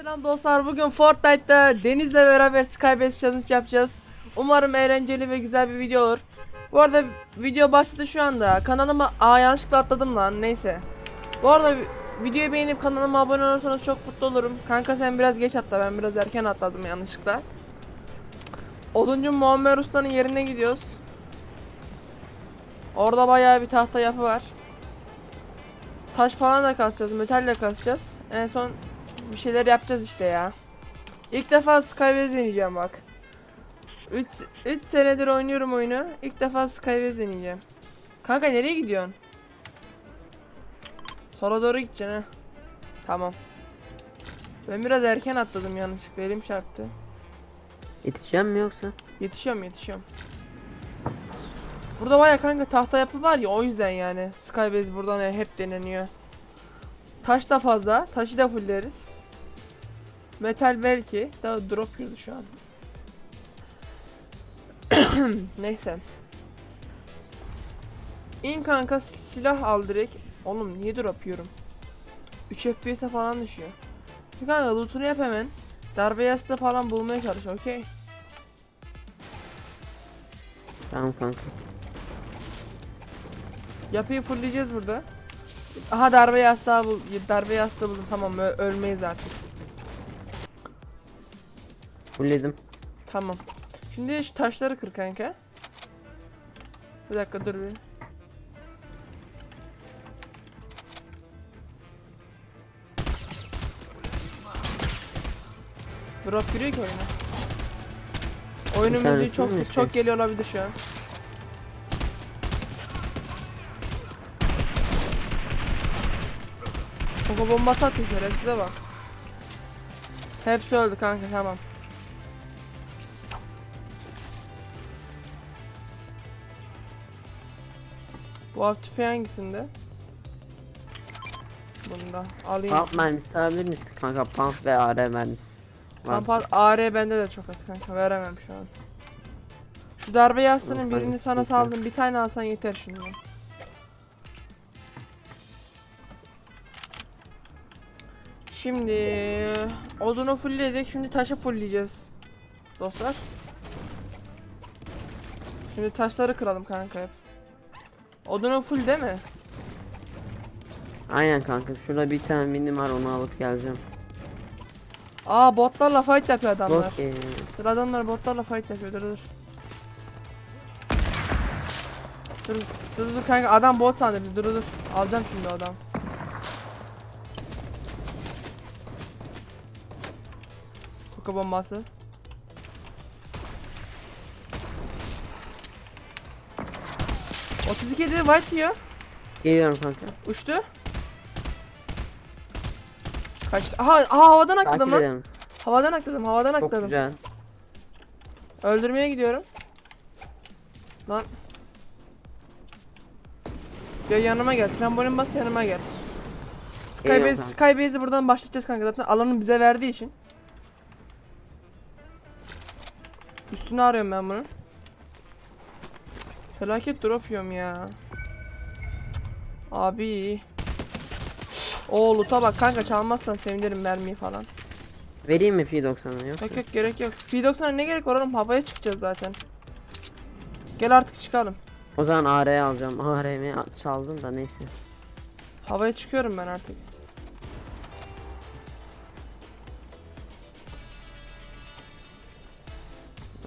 Selam dostlar. Bugün Fortnite'da Deniz'le beraber Skybase Challenge yapacağız. Umarım eğlenceli ve güzel bir video olur. Bu arada video başladı şu anda. Kanalıma aa yanlışlıkla atladım lan. Neyse. Bu arada vi- videoyu beğenip kanalıma abone olursanız çok mutlu olurum. Kanka sen biraz geç atla. Ben biraz erken atladım yanlışlıkla. Oduncu Muammer Usta'nın yerine gidiyoruz. Orada bayağı bir tahta yapı var. Taş falan da kasacağız, metal de kasacağız. En son bir şeyler yapacağız işte ya. İlk defa Skybase deneyeceğim bak. 3 3 senedir oynuyorum oyunu. İlk defa Skybase deneyeceğim. Kanka nereye gidiyorsun? Sola doğru gideceksin ha. Tamam. Ben biraz erken atladım yanlışlıkla elim çarptı. Yetişeceğim mi yoksa? Yetişiyorum yetişiyorum. Burada baya kanka tahta yapı var ya o yüzden yani Skybase buradan hep deneniyor. Taş da fazla. Taşı da fulleriz. Metal belki. Daha drop girdi şu an. Neyse. İn kanka silah al direkt. Oğlum niye drop yiyorum? 3 FPS'e falan düşüyor. Kanka lootunu yap hemen. Darbe yastığı falan bulmaya çalış okey. Tamam kanka. Yapıyı fullleyeceğiz burada. Aha darbe yastığı bul darbe yastığı buldum tamam ölmeyiz artık. Fulledim. Tamam. Şimdi şu taşları kır kanka. Bir dakika dur bir. Drop giriyor ki oyuna. Oyunun müziği çok mi çok geliyor olabilir şu an. Koko bombası atıyor şerefsize bak. Hepsi öldü kanka tamam. Bu av tüfeği hangisinde? Bunda. Alayım. Pump mermisi alabilir misin kanka? Pump ve AR mermisi. Varsa. Pampat AR bende de çok az kanka veremem şu an. Şu darbe yastığının birini sana sıkıntı saldım. Bir tane alsan yeter şimdi. Şimdi odunu fullledik. Şimdi taşı fullleyeceğiz. Dostlar. Şimdi taşları kıralım kanka hep. Odunu full değil mi? Aynen kanka. Şurada bir tane minim var onu alıp geleceğim. Aa botlarla fight yapıyor adamlar. Okey. Dur adamlar botlarla fight yapıyor dur dur. Dur dur dur kanka adam bot sandı dur dur dur. Alacağım şimdi adam. Koka bombası. Otuz iki de white yiyor. Geliyorum kanka. Uçtu. Kaçtı. Aha, aha havadan atladım Takip lan. edelim. Havadan atladım, havadan Çok atladım. güzel. Öldürmeye gidiyorum. Lan. Gel yanıma gel. Trambolin bas yanıma gel. Geliyorum Skybase. Skybase'i buradan başlatacağız kanka. Zaten alanı bize verdiği için. Üstünü arıyorum ben bunu. Felaket drop yiyorum ya. Abi. Oo loot'a bak kanka çalmazsan sevinirim mermiyi falan. Vereyim mi P90'ı yok? Yok yok gerek yok. P90'a ne gerek var oğlum havaya çıkacağız zaten. Gel artık çıkalım. O zaman AR'yi alacağım. AR'mi çaldım da neyse. Havaya çıkıyorum ben artık.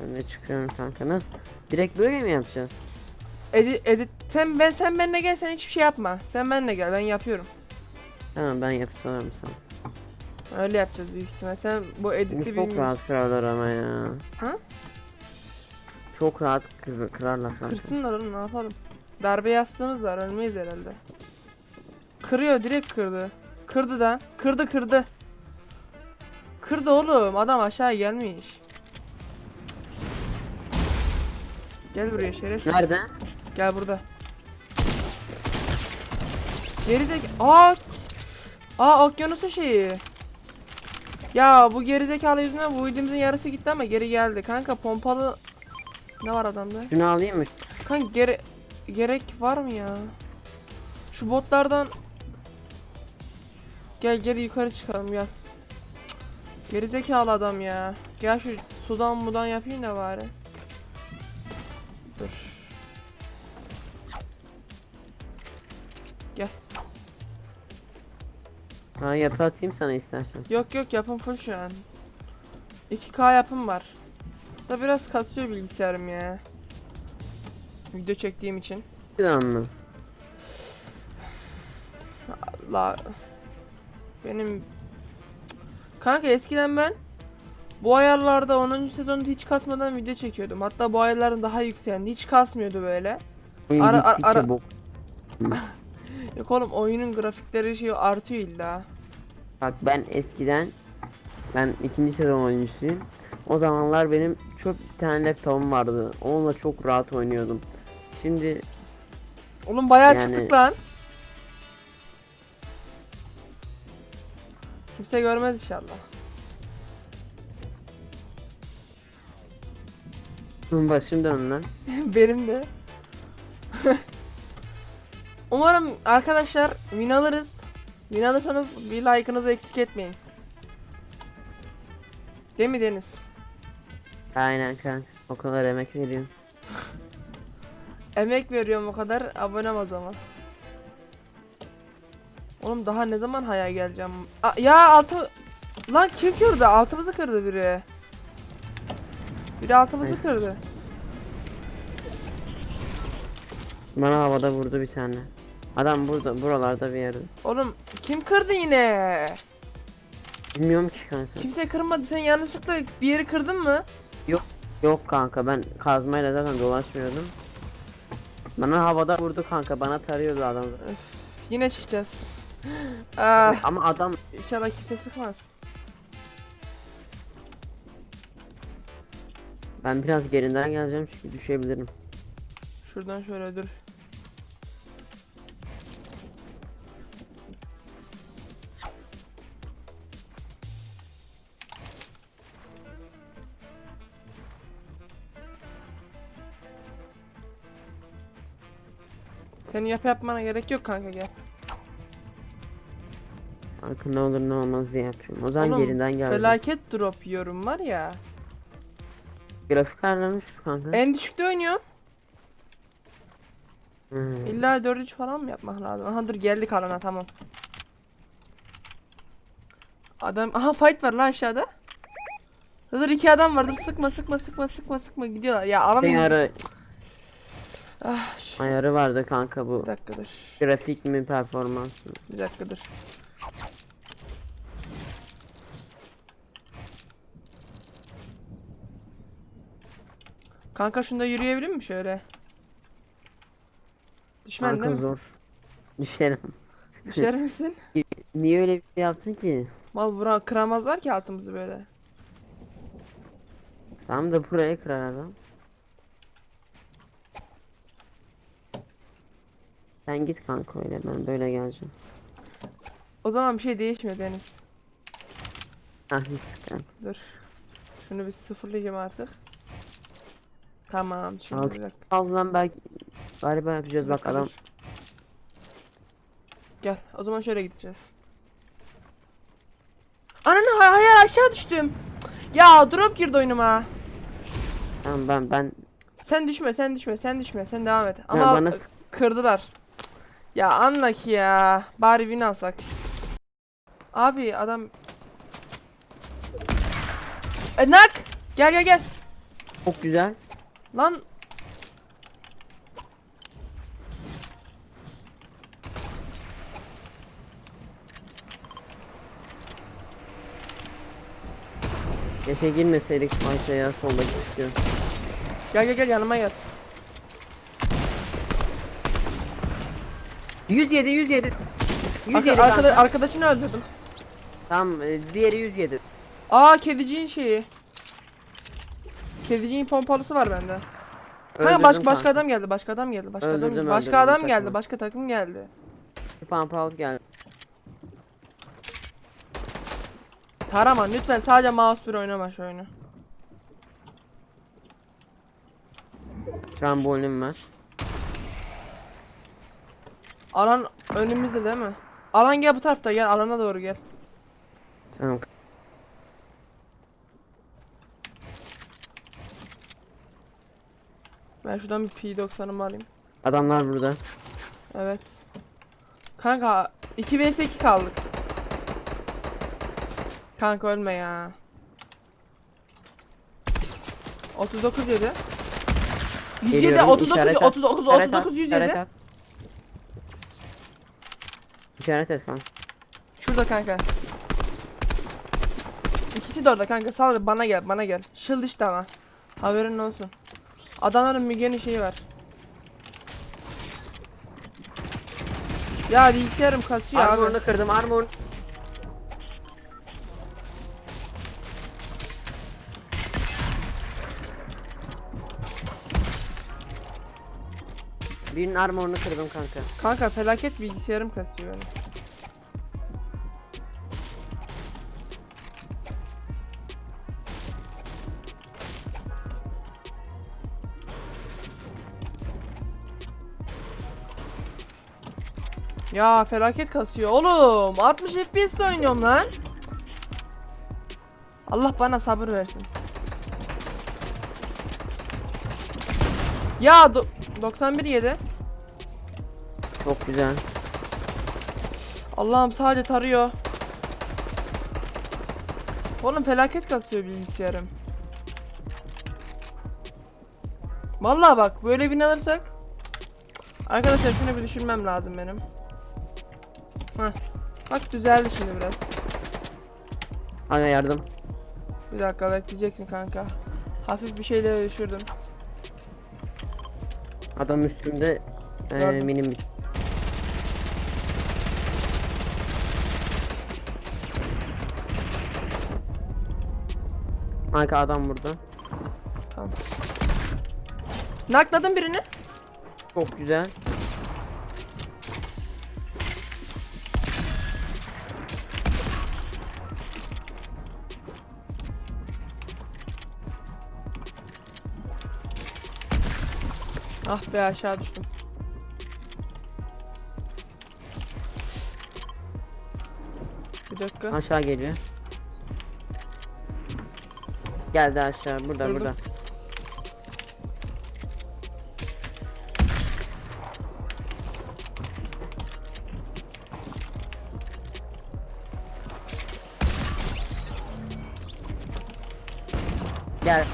Ben de çıkıyorum kanka. Nasıl? Direkt böyle mi yapacağız? Edit, edit sen ben sen benimle gel sen hiçbir şey yapma. Sen benimle gel ben yapıyorum. Tamam ben yapsam sana. Öyle yapacağız büyük ihtimal. Sen bu Bu editi çok bilmiyorsun. rahat kırarlar ama ya. Ha? Çok rahat kır kırarlar kanka. Kırsınlar oğlum ne yapalım. Darbe yastığımız var ölmeyiz herhalde. Kırıyor direkt kırdı. Kırdı da. Kırdı kırdı. Kırdı oğlum adam aşağı gelmiş. Gel buraya şeref. Nerede? Gel burada. Gerizek... Aa! Aa okyanusun şeyi. Ya bu gerizekalı yüzünden bu videomuzun yarısı gitti ama geri geldi. Kanka pompalı... Ne var adamda? Şunu alayım mı? Kanka gere... Gerek var mı ya? Şu botlardan... Gel gel yukarı çıkalım gel. Gerizekalı adam ya. Gel şu sudan mudan yapayım da bari. Dur. Gel. Ha yapı atayım sana istersen. Yok yok yapım full şu an. 2K yapım var. Da biraz kasıyor bilgisayarım ya. Video çektiğim için. Tamam mı? La benim Kanka eskiden ben bu ayarlarda 10. sezonda hiç kasmadan video çekiyordum. Hatta bu ayarların daha yükseğinde hiç kasmıyordu böyle. Ara- ara- ara-. Yok oğlum oyunun grafikleri şey artıyor illa. Bak ben eskiden ben ikinci sezon oyuncusuyum. O zamanlar benim çok bir tane laptopum vardı. Onunla çok rahat oynuyordum. Şimdi Oğlum bayağı Yani- çıktık lan. Kimse görmez inşallah. başım dön lan. Benim de. Umarım arkadaşlar win alırız. Win alırsanız bir like'ınızı eksik etmeyin. Değil mi Deniz? Aynen kanka. O kadar emek veriyorum. Emek veriyorum o kadar abonem o zaman. Oğlum daha ne zaman haya geleceğim? Aa, ya altı... Lan kim kırdı? Altımızı kırdı biri. Biri altımızı kırdı. Bana havada vurdu bir tane. Adam burada buralarda bir yerde. Oğlum kim kırdı yine? Bilmiyorum ki kanka. Kimse kırmadı. Sen yanlışlıkla bir yeri kırdın mı? Yok kanka ben kazmayla zaten dolaşmıyordum. Bana havada vurdu kanka bana tarıyordu adam. Yine çıkacağız. Ah, Ama adam inşallah kimse sıkmaz. ben biraz gerinden geleceğim çünkü düşebilirim. Şuradan şöyle dur. Senin yap yapmana gerek yok kanka gel. Kanka ne olur ne olmaz diye yapıyorum. O zaman Oğlum, gerinden geldim. Felaket drop yiyorum var ya. Grafik ayarlamış kanka. En düşükte oynuyorum. Hmm. İlla 4-3 falan mı yapmak lazım? Aha dur geldik alana tamam. Adam aha fight var lan aşağıda. Dur iki adam var dur sıkma sıkma sıkma sıkma sıkma gidiyorlar. Ya. Ayarı, Ah, şu- ayarı vardı kanka bu. bir dakika dur. Grafik mi performans mı? Bir dakika dur. Kanka şunda yürüyebilir mi şöyle? Düşmen Kanka değil mi? zor. Düşerim. Düşer misin? Niye öyle bir şey yaptın ki? Mal bura kıramazlar ki altımızı böyle. Tam da buraya kırar adam. Sen git kanka öyle ben böyle geleceğim. O zaman bir şey değişmiyor Deniz. Ah sıkan. Dur. Şunu bir sıfırlayacağım artık. Tamam şimdi Altı- bir dakika. Allah'ım belki galiba yapacağız bak adam. dur. Gel o zaman şöyle gideceğiz. Ananı hay- hayal aşağı düştüm. Ya drop girdi oyunuma. Tamam ben ben Sen düşme sen düşme sen düşme sen devam et. Ama bana sık- kırdılar. Ya anla ki ya. Bari win alsak. Abi adam e, nak. Gel gel gel. çok güzel. Lan Yaşa girmeseydik maça ya soldaki çıkıyor. gel gel gel yanıma gel. 107 107. 107 Arka, arkada, kanka. arkadaşını öldürdüm. Tamam e, diğeri 107. Aa kediciğin şeyi. Kediciğin pompalısı var bende. Kanka Öldürdüm baş, başka kanka. adam geldi, başka adam geldi, başka Öldürdüm, adam başka öldürdüm adam geldi, başka takım geldi. Bir alıp geldi. Taraman lütfen sadece mouse bir oynama şu oyunu. Trambolim var. Alan önümüzde değil mi? Alan gel bu tarafta gel alana doğru gel. Tamam. Ben şuradan bir P90'ımı alayım. Adamlar burada. Evet. Kanka 2 vs 2 kaldık. Kanka ölme ya. 39 yedi. 107 39 39 39 107. İşaret et kanka. Şurada kanka. İkisi de orada kanka. Sal bana gel bana gel. Shield işte ama. Haberin olsun. Adamların Müge'nin şeyi var. Ya bilgisayarım kasıyor abi. Armorunu kırdım armor. Birinin armorunu kırdım kanka. Kanka felaket bilgisayarım kasıyor benim. Ya felaket kasıyor oğlum. 60 FPS'te oynuyorum lan. Allah bana sabır versin. Ya do- 91 yedi. Çok güzel. Allah'ım sadece tarıyor. Oğlum felaket kasıyor bilgisayarım. Vallahi bak böyle bin alırsak Arkadaşlar şunu bir düşünmem lazım benim. Heh. Bak düzeldi şimdi biraz. Aga yardım. Bir dakika bekleyeceksin kanka. Hafif bir şeyle düşürdüm. Adam üstümde Gördüm. minim bit. Kanka adam burada. Tamam. Nakladım birini. Çok güzel. Ah be aşağı düştüm. Bir dakika. Aşağı geliyor. Geldi aşağı. Burada dur. burada. Gel.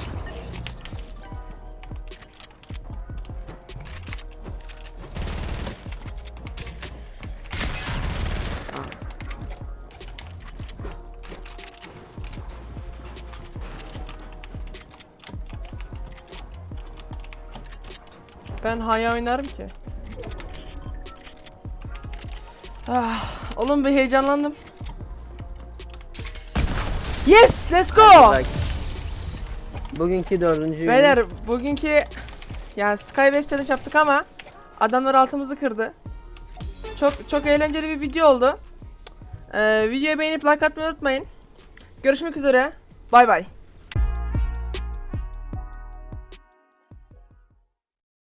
Ben haya oynarım ki. Ah, oğlum bir heyecanlandım. Yes, let's go. Bak. Bugünkü dördüncü Beyler bugünkü yani Skybase challenge yaptık ama adamlar altımızı kırdı. Çok çok eğlenceli bir video oldu. Ee, videoyu beğenip like atmayı unutmayın. Görüşmek üzere. Bay bay.